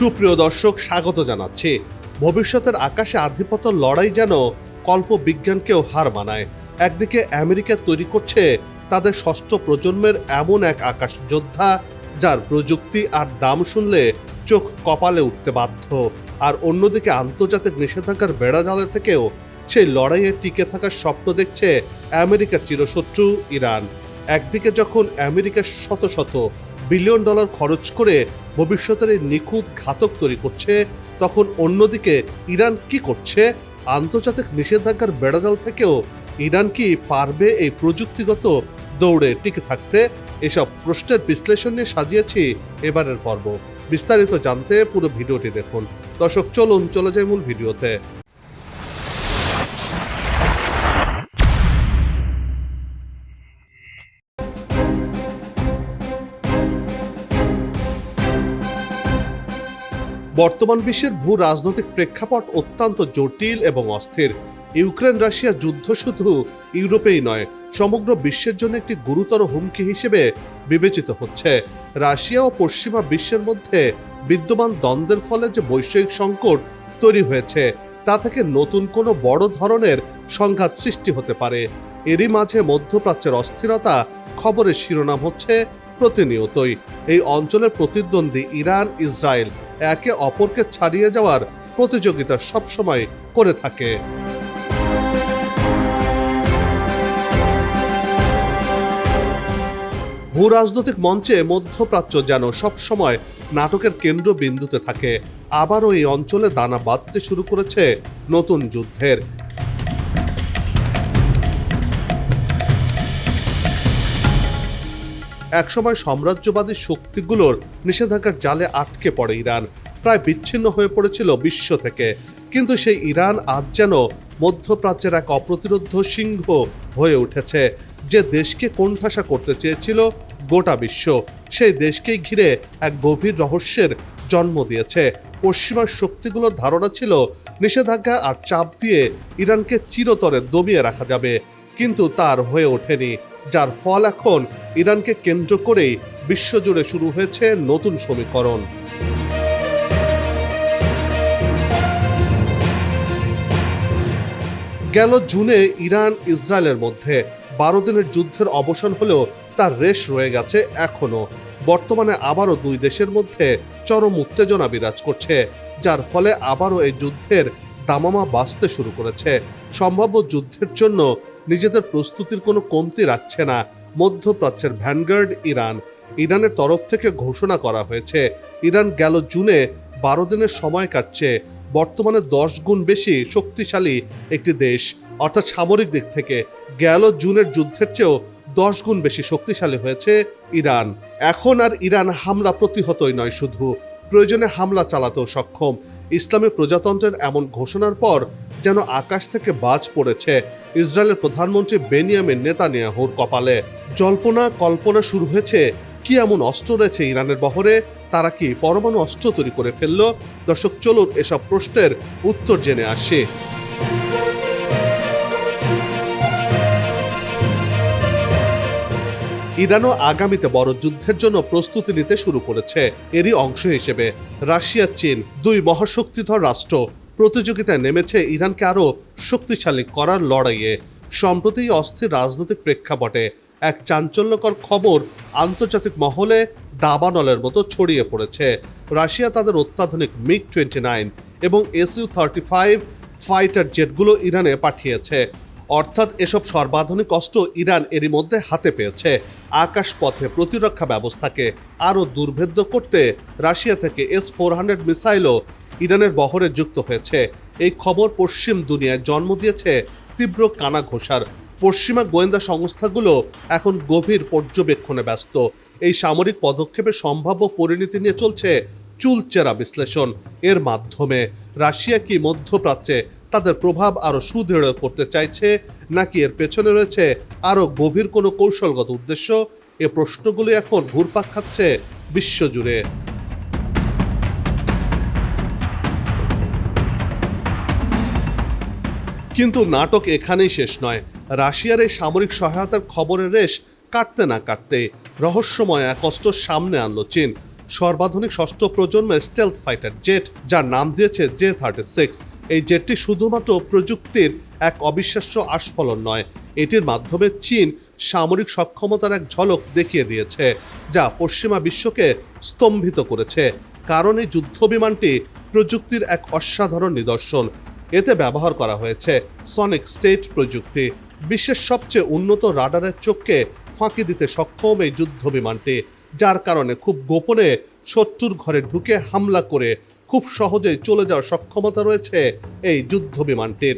সুপ্রিয় দর্শক, স্বাগত জানাচ্ছি। ভবিষ্যতের আকাশে আধিপত্য লড়াই যেন কল্প বিজ্ঞানকেও হার মানায়। একদিকে আমেরিকা তৈরি করছে তাদের ষষ্ঠ প্রজন্মের এমন এক আকাশ যোদ্ধা যার প্রযুক্তি আর দাম শুনলে চোখ কপালে উঠতে বাধ্য। আর অন্যদিকে আন্তর্জাতিক নিষেধাজ্ঞার বেড়াজালের থেকেও সেই লড়াইয়ে টিকে থাকার স্বপ্ন দেখছে আমেরিকার চিরশত্রু ইরান। একদিকে যখন আমেরিকার শত শত বিলিয়ন ডলার খরচ করে ভবিষ্যতের নিখুঁত ঘাতক তৈরি করছে, তখন অন্যদিকে ইরান কি করছে? আন্তর্জাতিক নিষেধাজ্ঞার বেড়াজাল থেকেও ইরান কি পারবে এই প্রযুক্তিগত দৌড়ে টিকে থাকতে? এসব প্রশ্নের বিশ্লেষণ নিয়ে সাজিয়েছি এবারের পর্ব। বিস্তারিত জানতে পুরো ভিডিওটি দেখুন। দর্শক, চলুন, চলে যাই মূল ভিডিওতে। বর্তমান বিশ্বের ভূ রাজনৈতিক প্রেক্ষাপট অত্যন্ত জটিল এবং অস্থির। ইউক্রেন, রাশিয়া যুদ্ধ শুধু ইউরোপেই নয়, সমগ্র বিশ্বের জন্য একটি গুরুতর হুমকি হিসেবে বিবেচিত হচ্ছে। রাশিয়া ও পশ্চিমা বিশ্বের মধ্যে বিদ্যমান দ্বন্দ্বের ফলে যে বৈষয়িক সংকট তৈরি হয়েছে, তা থেকে নতুন কোনো বড় ধরনের সংঘাত সৃষ্টি হতে পারে। এরই মাঝে মধ্যপ্রাচ্যের অস্থিরতা খবরের শিরোনাম হচ্ছে প্রতিনিয়তই। এই অঞ্চলের প্রতিদ্বন্দ্বী ইরান, ইসরায়েল একে অপরকে ছাড়িয়ে যাওয়ার প্রতিযোগিতা সবসময় করে থাকে। ভূ রাজনৈতিক মঞ্চে মধ্যপ্রাচ্য যেন সবসময় নাটকের কেন্দ্রবিন্দুতে থাকে, আবারও এই অঞ্চলে দানা বাঁধতে শুরু করেছে নতুন যুদ্ধের একসময় সাম্রাজ্যবাদী শক্তিগুলোর নিষেধাজ্ঞার জালে আটকে পড়ে ইরান। প্রায় বিচ্ছিন্ন হয়ে পড়েছিল বিশ্ব থেকে। কিন্তু সেই ইরান আজ যেন মধ্যপ্রাচ্যের এক অপ্রতিরোধ সিংহ হয়ে উঠেছে। যে দেশকে কোণঠাসা করতে চেয়েছিল গোটা বিশ্ব, সেই দেশকেই ঘিরে এক গভীর রহস্যের জন্ম দিয়েছে। পশ্চিমা শক্তিগুলোর ধারণা ছিল, নিষেধাজ্ঞা আর চাপ দিয়ে ইরানকে চিরতরে দমিয়ে রাখা যাবে। কিন্তু তার হয়ে ওঠেনি। যার ফল এখন ইরানকে কেন্দ্র করেই বিশ্বজুড়ে শুরু হয়েছে নতুন সমীকরণ। গেল জুনে ইরান ইসরায়েলের মধ্যে বারো দিনের যুদ্ধের অবসান হলেও তার রেশ রয়ে গেছে এখনও। বর্তমানে আবারও দুই দেশের মধ্যে চরম উত্তেজনা বিরাজ করছে, যার ফলে আবারও এই যুদ্ধের দামামা বাঁচতে শুরু করেছে। সম্ভাব্য যুদ্ধের জন্য নিজেদের প্রস্তুতির কোনো কমতি রাখছে না। মধ্যপ্রাচ্যের ভ্যানগার্ড, ইরান। ইরানের তরফ থেকে ঘোষণা করা হয়েছে, ইরান গেল জুনে বারো দিনের সময় কাটছে। বর্তমানে দশ গুণ বেশি শক্তিশালী একটি দেশ। অর্থাৎ সামরিক দিক থেকে গেল জুনের যুদ্ধের চেয়েও দশ গুণ বেশি শক্তিশালী হয়েছে ইরান। এখন আর ইরান হামলা প্রতিহতই নয় শুধু। প্রয়োজনে হামলা চালাতেও সক্ষম। ইসলামী প্রজাতন্ত্রের এমন ঘোষণার পর যেন আকাশ থেকে বাজ পড়েছে ইসরায়েলের প্রধানমন্ত্রী বেনিয়ামিন নেতানিয়াহুর কপালে। জল্পনা, কল্পনা শুরু হয়েছে, কি এমন অস্ত্র রয়েছে ইরানের বহরে, তারা কি পরমাণু অস্ত্র তৈরি করে ফেলল? দর্শক, চলুন এসব প্রশ্নের উত্তর জেনে আসে। ইরানও আগামীতে বড় যুদ্ধের জন্য প্রস্তুতি নিতে শুরু করেছে। এরই অংশ হিসেবে রাশিয়া, চীন দুই মহাশক্তিধর রাষ্ট্র প্রতিযোগিতায় নেমেছে ইরানকে আরও শক্তিশালী করার লড়াইয়ে। সম্প্রতি অস্থির রাজনৈতিক প্রেক্ষাপটে এক চাঞ্চল্যকর খবর আন্তর্জাতিক মহলে দাবানলের মতো ছড়িয়ে পড়েছে। রাশিয়া তাদের অত্যাধুনিক মিগ টোয়েন্টি নাইন এবং এসইউ থার্টি ফাইভ ফাইটার জেটগুলো ইরানে পাঠিয়েছে। অর্থাৎ এসব সর্বাধুনিক কষ্ট ইরান এরই মধ্যে হাতে পেয়েছে। আকাশপথে প্রতিরক্ষা ব্যবস্থাকে আরও দুর্ভেদ্য করতে রাশিয়া থেকে এস ফোর হান্ড্রেড মিসাইলও ইরানের বহরে যুক্ত হয়েছে। এই খবর পশ্চিম দুনিয়ায় জন্ম দিয়েছে তীব্র কানা ঘোষার পশ্চিমা গোয়েন্দা সংস্থাগুলো এখন গভীর পর্যবেক্ষণে ব্যস্ত। এই সামরিক পদক্ষেপের সম্ভাব্য পরিণতি নিয়ে চলছে চুলচেরা বিশ্লেষণ। এর মাধ্যমে রাশিয়া কি মধ্যপ্রাচ্যে তাদের প্রভাব আরও সুদৃঢ় করতে চাইছে, নাকি এর পেছনে রয়েছে আরও গভীর কোনো কৌশলগত উদ্দেশ্য? এ প্রশ্নগুলি এখন ঘুরপাক খাচ্ছে বিশ্বজুড়ে। কিন্তু নাটক এখানেই শেষ নয়। রাশিয়ার এই সামরিক সহায়তার খবরের রেশ কাটতে না কাটতে রহস্যময় এক অস্ত্র সামনে আনলো চীন। সর্বাধুনিক ষষ্ঠ প্রজন্মের স্টেলথ ফাইটার জেট যার নাম দিয়েছে জে থার্টি সিক্স এই জেটটি শুধুমাত্র প্রযুক্তির এক অবিশ্বাস্য আস্ফলন নয়, এটির মাধ্যমে চীন সামরিক সক্ষমতার এক ঝলক দেখিয়ে দিয়েছে, যা পশ্চিমা বিশ্বকে স্তম্ভিত করেছে। কারণ এই যুদ্ধ বিমানটি প্রযুক্তির এক অসাধারণ নিদর্শন। এতে ব্যবহার করা হয়েছে সনিক স্টেট প্রযুক্তি, বিশ্বের সবচেয়ে উন্নত রাডারের চোখকে ফাঁকি দিতে সক্ষম এই যুদ্ধ বিমানটি যার কারণে খুব গোপনে শত্রুর ঘরে ঢুকে হামলা করে খুব সহজেই চলে যাওয়ার সক্ষমতা রয়েছে এই যুদ্ধ বিমানটির।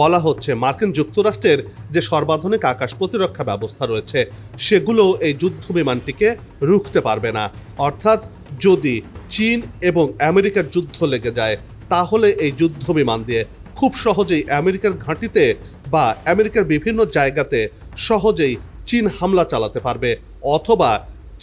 বলা হচ্ছে মার্কিন যুক্তরাষ্ট্রের যে সর্বাধুনিক আকাশ প্রতিরক্ষা ব্যবস্থা রয়েছে সেগুলো এই যুদ্ধ বিমানটিকে রুখতে পারবে না। অর্থাৎ যদি চীন এবং আমেরিকার যুদ্ধ লেগে যায়, তাহলে এই যুদ্ধ বিমান দিয়ে খুব সহজেই আমেরিকার ঘাঁটিতে বা আমেরিকার বিভিন্ন জায়গাতে সহজেই চীন হামলা চালাতে পারবে, অথবা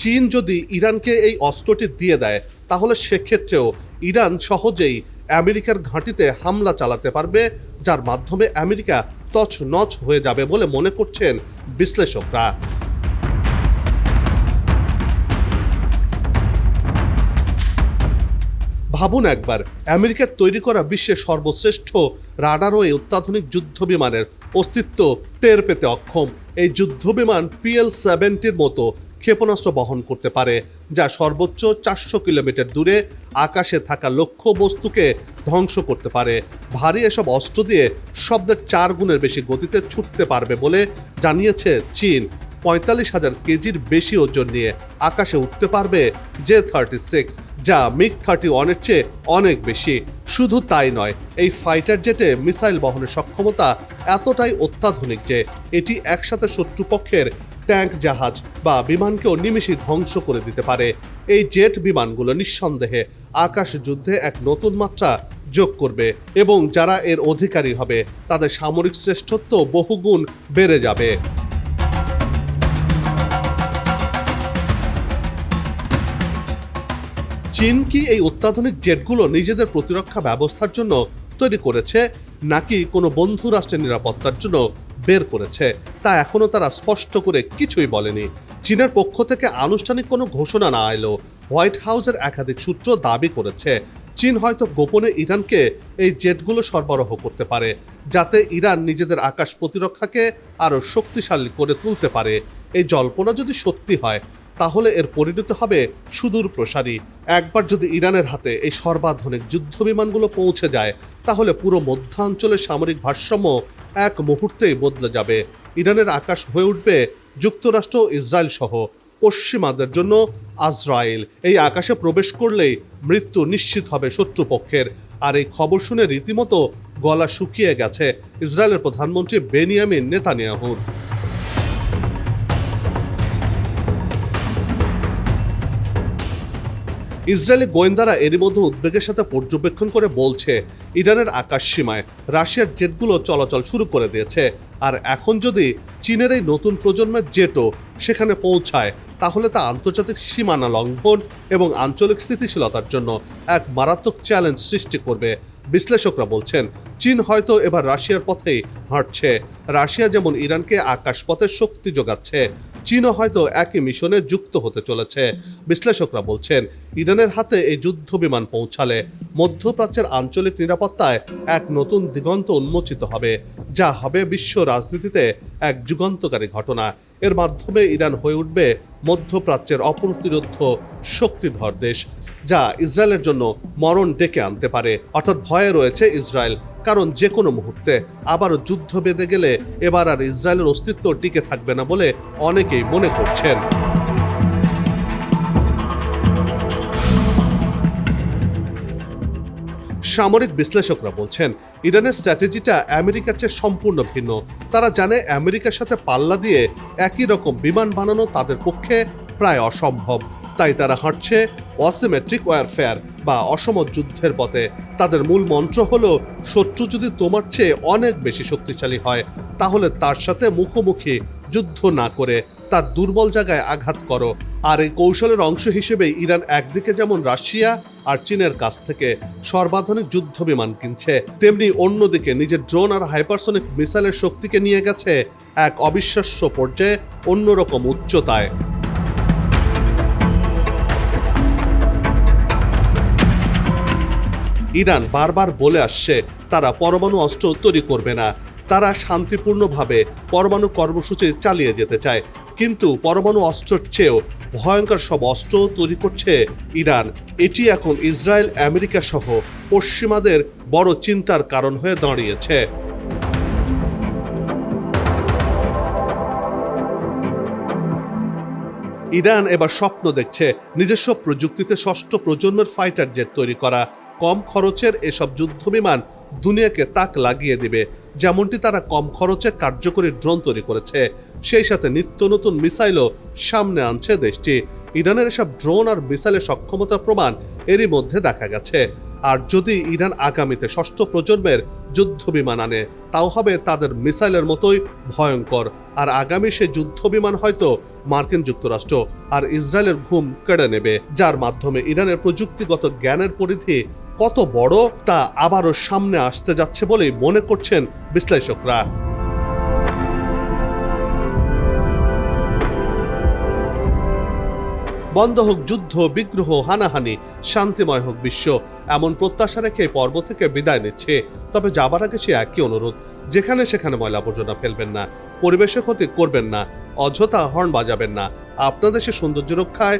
চীন যদি ইরানকে এই অস্ত্রটি দিয়ে দেয়, তাহলে সেক্ষেত্রেও ইরান সহজেই আমেরিকার ঘাঁটিতে হামলা চালাতে পারবে, যার মাধ্যমে আমেরিকা তছ নছ হয়ে যাবে বলে মনে করছেন বিশ্লেষকরা। ভাবুন একবার আমেরিকার তৈরি করা বিশ্বের সর্বশ্রেষ্ঠ রাডার ও এই অত্যাধুনিক যুদ্ধ বিমানের অস্তিত্ব টের পেতে অক্ষম। এই যুদ্ধ বিমান পিএল সেভেন্টির মতো ক্ষেপণাস্ত্র বহন করতে পারে, যা সর্বোচ্চ চারশো কিলোমিটার দূরে আকাশে থাকা লক্ষ্য বস্তুকে ধ্বংস করতে পারে। ভারী এসব অস্ত্র দিয়ে শব্দের চার গুণের বেশি গতিতে ছুটতে পারবে বলে জানিয়েছে চীন। পঁয়তাল্লিশ হাজার কেজির বেশি ওজন নিয়ে আকাশে উঠতে পারবে জে থার্টি সিক্স, যা মিগ থার্টি ওয়ানের চেয়ে অনেক বেশি। শুধু তাই নয়, এই ফাইটার জেটে মিসাইল বহনের সক্ষমতা এতটাই অত্যাধুনিক যে এটি একসাথে শত্রুপক্ষের ট্যাঙ্ক, জাহাজ বা বিমানকেও নিমিষে ধ্বংস করে দিতে পারে। এই জেট বিমানগুলো নিঃসন্দেহে আকাশ যুদ্ধে এক নতুন মাত্রা যোগ করবে এবং যারা এর অধিকারী হবে, তাদের সামরিক শ্রেষ্ঠত্ব বহুগুণ বেড়ে যাবে। চীন কি এই অত্যাধুনিক জেটগুলো নিজেদের প্রতিরক্ষা ব্যবস্থার জন্য তৈরি করেছে, নাকি কোনো বন্ধু রাষ্ট্রের নিরাপত্তার জন্য বের করেছে। তা এখনও তারা স্পষ্ট করে কিছুই বলেনি। চীনের পক্ষ থেকে আনুষ্ঠানিক কোনো ঘোষণা না এলেও হোয়াইট হাউসের একাধিক সূত্র দাবি করেছে, চীন হয়তো গোপনে ইরানকে এই জেটগুলো সরবরাহ করতে পারে, যাতে ইরান নিজেদের আকাশ প্রতিরক্ষাকে আরও শক্তিশালী করে তুলতে পারে। এই জল্পনা যদি সত্যি হয়, তাহলে এর পরিণতি হবে সুদূর প্রসারী। একবার যদি ইরানের হাতে এই সর্বাধুনিক যুদ্ধ বিমানগুলো পৌঁছে যায়, তাহলে পুরো মধ্যাঞ্চলের সামরিক ভারসাম্য এক মুহূর্তেই বদলে যাবে। ইরানের আকাশ হয়ে উঠবে যুক্তরাষ্ট্র, ইসরায়েল সহ পশ্চিমাদের জন্য আজরায়েল এই আকাশে প্রবেশ করলেই মৃত্যু নিশ্চিত হবে শত্রুপক্ষের। আর এই খবর শুনে রীতিমতো গলা শুকিয়ে গেছে ইসরায়েলের প্রধানমন্ত্রী বেনিয়ামিন নেতানিয়াহুর। ইসরায়েলি গোয়েন্দারা এরই মধ্যে উদ্বেগের সাথে পর্যবেক্ষণ করে বলছে, ইরানের আকাশ সীমায় রাশিয়ার জেটগুলো চলাচল শুরু করে দিয়েছে। আর এখন যদি চীনের এই নতুন প্রজন্মের জেটও সেখানে পৌঁছায়, তাহলে তা আন্তর্জাতিক সীমানা লঙ্ঘন এবং আঞ্চলিক স্থিতিশীলতার জন্য এক মারাত্মক চ্যালেঞ্জ সৃষ্টি করবে। বিশ্লেষকরা বলছেন, চীন হয়তো এবার রাশিয়ার পথেই হাঁটছে। রাশিয়া যেমন ইরানকে আকাশপথে শক্তি যোগাচ্ছে, চীনও হয়তো একই মিশনে যুক্ত হতে চলেছে। বিশ্লেষকরা বলছেন, ইরানের হাতে এই যুদ্ধ বিমান পৌঁছালে মধ্যপ্রাচ্যের আঞ্চলিক নিরাপত্তায় এক নতুন দিগন্ত উন্মোচিত হবে, যা হবে বিশ্ব রাজনীতিতে এক যুগান্তকারী ঘটনা। এর মাধ্যমে ইরান হয়ে উঠবে মধ্যপ্রাচ্যের অপ্রতিরোধ শক্তিধর দেশ। যা ইসরায়েলের জন্য মরণ ডেকে আনতে পারে। অর্থাৎ ভয়ে রয়েছে ইসরায়েল, কারণ যে কোনো মুহূর্তে আবারও যুদ্ধ বেঁধে গেলে এবার আর ইসরায়েলের অস্তিত্ব টিকে থাকবে না বলে অনেকেই মনে করছেন। সামরিক বিশ্লেষকরা বলছেন, ইরানের স্ট্র্যাটেজিটা আমেরিকার চেয়ে সম্পূর্ণ ভিন্ন। তারা জানে আমেরিকার সাথে পাল্লা দিয়ে একই রকম বিমান বানানো তাদের পক্ষে প্রায় অসম্ভব। তাই তারা হাঁটছে অসিমেট্রিক ওয়ারফেয়ার বা অসম যুদ্ধের পথে। তাদের মূল মন্ত্র হল, শত্রু যদি তোমার চেয়ে অনেক বেশি শক্তিশালী হয়, তাহলে তার সাথে মুখোমুখি যুদ্ধ না করে তার দুর্বল জায়গায় আঘাত করো। আর এই কৌশলের অংশ হিসেবে ইরান একদিকে যেমন রাশিয়া আর চীনের কাছ থেকে সর্বাধুনিক যুদ্ধ বিমান কিনছে, তেমনি অন্যদিকে নিজের ড্রোন আর হাইপারসনিক মিসাইলের শক্তিকে নিয়ে গেছে এক অবিশ্বাস্য পর্যায়ে অন্যরকম উচ্চতায়। ইরান বারবার বলে আসছে, তারা পরমাণু অস্ত্র তৈরি করবে না। তারা শান্তিপূর্ণভাবে পরমাণু কর্মসূচি চালিয়ে যেতে চায়। কিন্তু পরমাণু অস্ত্রের চেয়েও ভয়ঙ্কর সব অস্ত্র তৈরি করছে ইরান। এটি এখন ইসরায়েল, আমেরিকা সহ পশ্চিমাদের বড় চিন্তার কারণ হয়ে দাঁড়িয়েছে। ইরান এবার স্বপ্ন দেখছে নিজস্ব প্রযুক্তিতে ষষ্ঠ প্রজন্মের ফাইটার জেট তৈরি করা। কম খরচের এসব যুদ্ধবিমান দুনিয়াকে তাক লাগিয়ে দিবে। যেমনটি তারা কম খরচে কার্যকরী ড্রোন তৈরি করেছে, সেই সাথে নিত্য নতুন মিসাইলও সামনে আনছে দেশটি। ইরানের এসব ড্রোন আর মিসাইলের সক্ষমতার প্রমাণ এরই মধ্যে দেখা গেছে। আর যদি ইরান আগামীতে ষষ্ঠ প্রজন্মের যুদ্ধ বিমান আনে, তাও হবে তাদের মিসাইলের মতোই ভয়ঙ্কর। আর আগামী সেই যুদ্ধ বিমান হয়তো মার্কিন যুক্তরাষ্ট্র আর ইসরায়েলের ঘুম কেড়ে নেবে, যার মাধ্যমে ইরানের প্রযুক্তিগত জ্ঞানের পরিধি কত বড় তা আবারও সামনে আসতে যাচ্ছে বলেই মনে করছেন বিশ্লেষকরা। বন্ধ হোক যুদ্ধ, বিগ্রহ, হানাহানি, শান্তিময় হোক বিশ্ব, এমন প্রত্যাশা রেখে পর্ব থেকে বিদায় নিচ্ছে। তবে যাবার আগে সে একই অনুরোধ, যেখানে সেখানে ময়লা আবর্জনা ফেলবেন না, পরিবেশের ক্ষতি করবেন না, অযথা হর্ন বাজাবেন না। আপনাদের সে সৌন্দর্য রক্ষায়